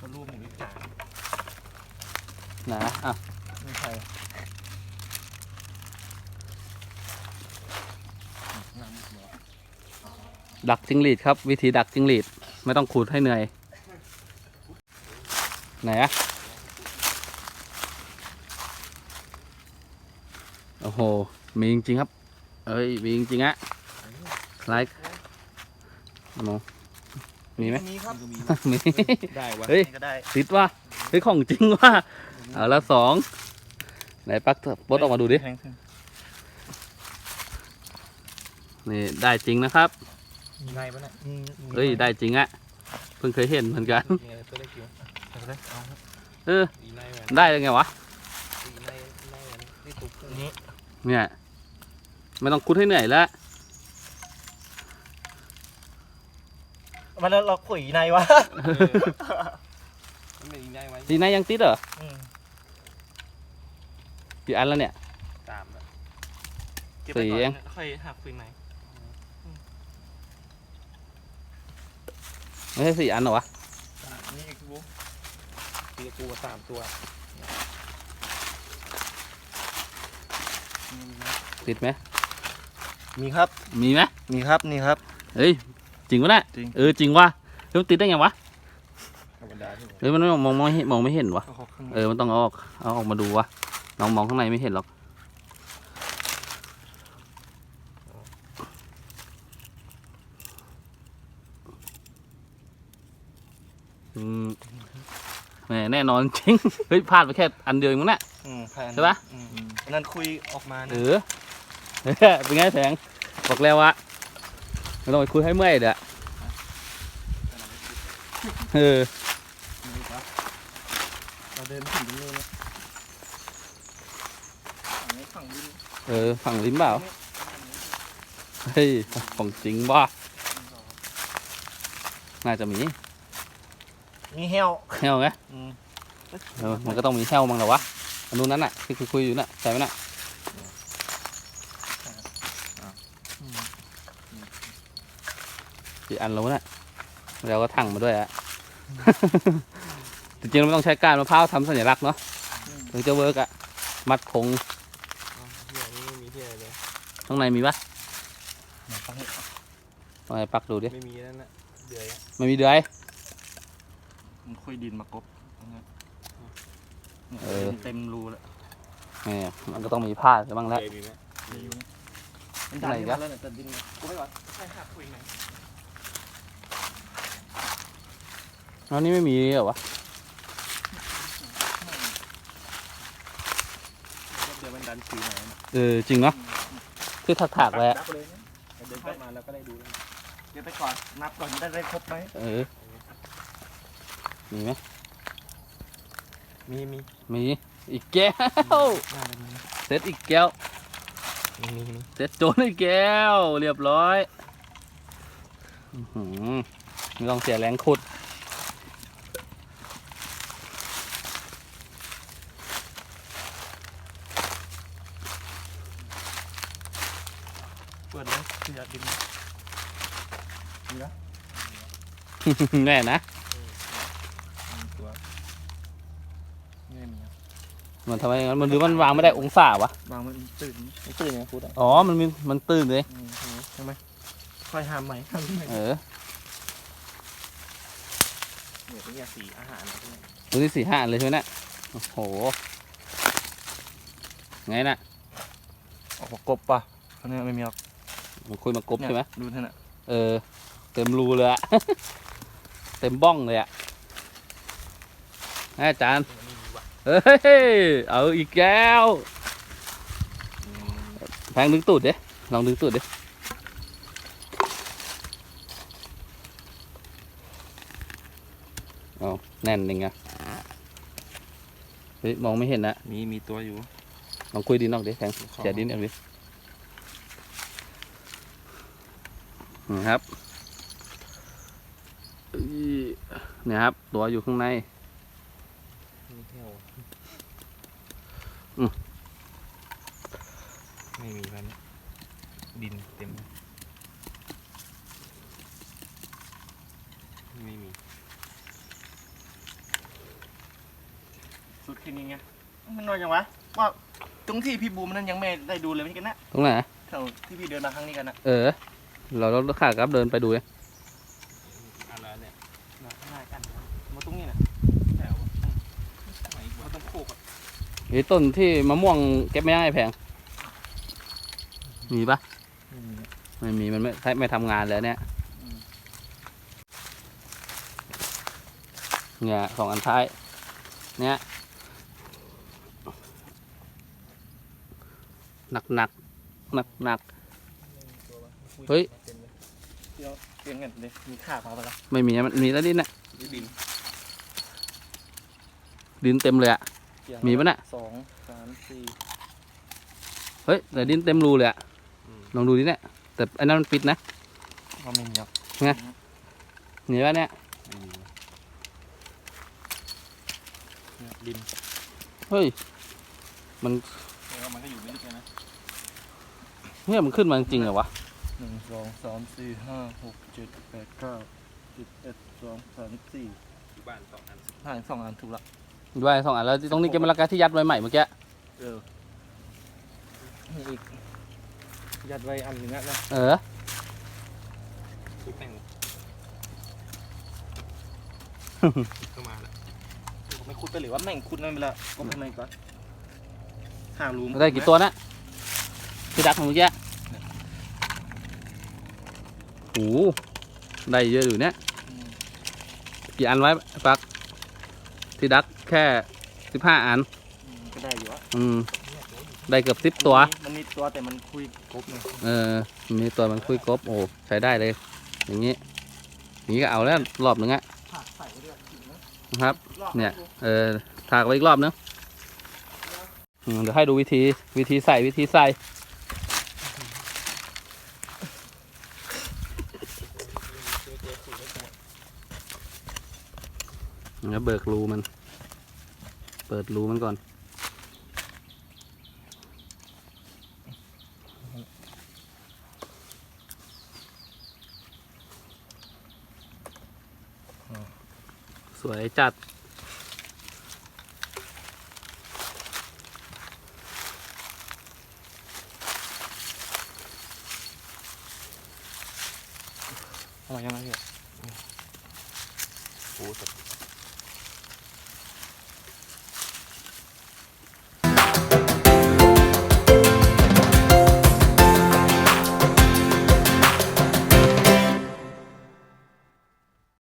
ก็รูปหมูวิจารนะอะไม่ใช่ดักจิงหรีดครับ วิธีดักจิงหรีดไม่ต้องขูดให้เหนื่อย ไหนอะโอ้โห มีจริงๆครับ เอ้ย มีจริงๆอะไลค์มอง มีไหมมีครับมีมีได้วะเฮ้ยนี่ก็ได้ติดว่ะเฮ้ยของจริงว่ะเอาละสองไหนปักเถอะปลดออกมาดูดิแทงขึ้นนี่ได้จริงนะครับมีไงปะเนี่ยมีมีเฮ้ยได้จริงอะเพิ่งเคยเห็นเหมือนกันมีอะไรตัวเล็กอยู่เอาเลยเอาครับเอออีไนแหวนได้ยังไงวะอีไนไนแหวนนี่ตุกนี่เนี่ยไม่ต้องคุดให้เหนื่อยแล้ว มันเราขุยในวะมันเป็นอีกได้ไว้ดีนายยังติดเหรออืมกี่อันแล้วเนี่ยตามแล้วเก็บไปสี่ก่อนเองค่อยหักขุยในไม่ใช่สี่อันเหรอวะนี่คือบุ๊ตีกูสามตัวติดไหมมีครับ มีไหมมีครับนี่ครับ เฮ้ย จริงวะเนี่ยจริง เออจริงว่ะเฮ้ยมันติดได้ไงวะธรรมดาที่ผมเฮ้ยมันไม่มองมองไม่เห็นมองไม่เห็นวะเอาข้างในเออมันต้องเอาออกเอาออกมาดูวะน้องมองข้างในไม่เห็นหรอกอืมแหมแน่นอนจริง เฮ้ยพลาดไปแค่อันเดียวเองมั้งเนี่ย อืมแผ่นใช่ปะ อืมอันนั้นคุยออกมาเอเนี่ยอเป็นไงแสงบอกแล้ววะไม่ต้องไปคุยให้เมื่อยเด้อ เออเราเดินถึงตรงนี้นะฝั่งนี้ฝั่งดินเออ ฝั่งลิ้นเปล่า เฮ้ย ของจริงบ่น่าจะมี มีแฮวแฮวไงอืมเออมันก็ต้องมีแฮวมั้งเหรอวะอันนู้นนั้นน่ะที่คุยคุยอยู่น่ะใช่ไหมน่ะกี่อันแล้วน่ะแล้วก็ถังมาด้วยอะ จริงๆเราไม่ต้องใช้ก้านมะพร้าวทำสัญลักษณ์เนาะถึงจะเวิร์กอะมัดคงเฮียนี่ไม่มีเฮียเลยข้างในมีปะเนี่ยฝั่งนี้ลองไปปักดูดิไม่มีนั่นน่ะเดือยอะไม่มีเดือย มันคุยดินมากบตรงนี้เนี่ยเออ เต็มรูแล้วแหมมันก็ต้องมีผ้าใช่บ้างแล้ว เดือยมีไหมมีอยู่มันไหนดันกะขึ้นมาแล้วเนี่ยแต่ดินกูไม่ก่อนใช่หักคุยไหน แล้วนี่ไม่มีเหรอวะ เดี๋ยวมันดันคุยไหนนะเออจริงเนาะคือถักๆไว้อะนับเลยนะเดินกลับมาแล้วก็ได้ดูแล้วเดี๋ยวไปก่อนนับก่อนได้ได้ครบไหมเออมีไหมมีมีมีอีกแก้วน่าจะมีเซตอีกแก้วมีมีมีเซตโจนอีกแก้ว เรียบร้อยอื้อหือไม่ต้องเสียแรงขุด เปิดเลยเสียดินแน่นะ ตัวนี่มีครับมันทำไมงั้นมันหรือมันวางไม่ได้องศาวะ วางมันตื่นมันตื่นยังไงพูดอะอ๋อ มันมีมันตื้นเลย อืมใช่ไหมค่อยห้ามใหม่ห้ามใหม่เออเนี่ยเป็นอย่างสีอาหารนะพวกเนี้ยตัวที่สี่ห้าอันเลยใช่ไหมเนะโอ้โห ไงน่ะ ออกมากบป่ะเขาเนี่ยไม่มีหรอก มันคุยมากบใช่ไหมดูเท่านั้นเออ เต็มรูเลยอะ เต็มบ้องเลยอะให้อาจารย์มีว่ะเฮ้ยเอาอีกแก้วแพงดึงตูดดิลองดึงตูดดิเอาแน่นจริงอะเฮ้ยมองไม่เห็นนะมีมีตัวอยู่ลองคุยดินออกดิแพงเสียดินออกดิ นะครับอีเนี่ยครับ ตัวอยู่ข้างในมีเที่ยวอืมไม่มีมันดินเต็ม ไม่มี สุดแค่นี้ไงมันน้อยจังวะ ว่าตรงที่พี่บูมนั่นยังไม่ได้ดูเลยเหมือนกันนะ ตรงไหนแถวที่พี่เดินมาครั้งนี้กันนะเออ เราเราขากลับเดินไปดูดิอะไรเนี่ยมาข้างหน้ากันมาตรงนี้นะแถวไหนอีกมาวะตรงโคกอะไอ้ต้นที่มะม่วงเก็บไม่ได้แพง มีปะไม่มีมันไม่ไม่ทำงานแล้วเนี่ยเนี่ยสองอันท้าย เนี่ยหนักหนักหนักหนัก เฮ้ย เดี๋ยวเปลี่ยนกันเลยมีค่ามาปะล่ะไม่มีมันมีแล้วดินน่ะดินดินเต็มเลยอะเปลี่ยมีปะน่ะ สองสามสี่เฮ้ยแต่ดินเต็มรูเลยอะอืมลองดูดิเนี่ยแต่อันนั้นมันปิดนะก็ไม่มีหรอกนี่ว่าเนี่ยไม่มีวะเนี่ยดินเฮ้ยมันแล้วมันก็อยู่ไม่ลึกเลยนะ เนี่ยมันขึ้นมาจริงๆเหรอวะ หนึ่งสองสามสี่ห้าหกเจ็ดแปดเก้าสิบเอ็ดสองสามสี่อยู่บ้านสองอันห้าสองอันถูกละด้วยสองอันแล้วตรงนี้เก็บมะละกาที่ยัดไว้ใหม่เมื่อกี้ เออนี่อีกยัดไว้อันหนึ่งอะนะเออ ทุกแม่งก็มาแล้วไม่ขุดไปหรือว่าแม่งขุดนั่นไปละก็ทำไมก่อนห้ารูมได้กี่ตัวนะที่ดักเมื่อกี้โอ้โหได้เยอะอยู่เนี่ยอืมกี่อันไว้ปัก ที่ดักแค่สิบห้าอันอืมก็ได้อยู่อะอืม ได้เกือบสิบตัว มันมีตัวแต่มันคุยกบเนี่ยเออ มีตัวมันคุยกบโอ้ใช้ได้เลย อย่างนี้อย่างนี้ก็เอาแล้วรอบหนึ่งอะผักใส่ไปด้วยถึงนะนะครับรอบเนี่ย เออถากไว้อีกรอบนึงอืมเดี๋ยวให้ดูวิธีวิธีใส่วิธีใส่ แล้วเบิกรูมัน เปิดรูมันก่อน สวยจัดอะไรกันนะพี่โอ้ส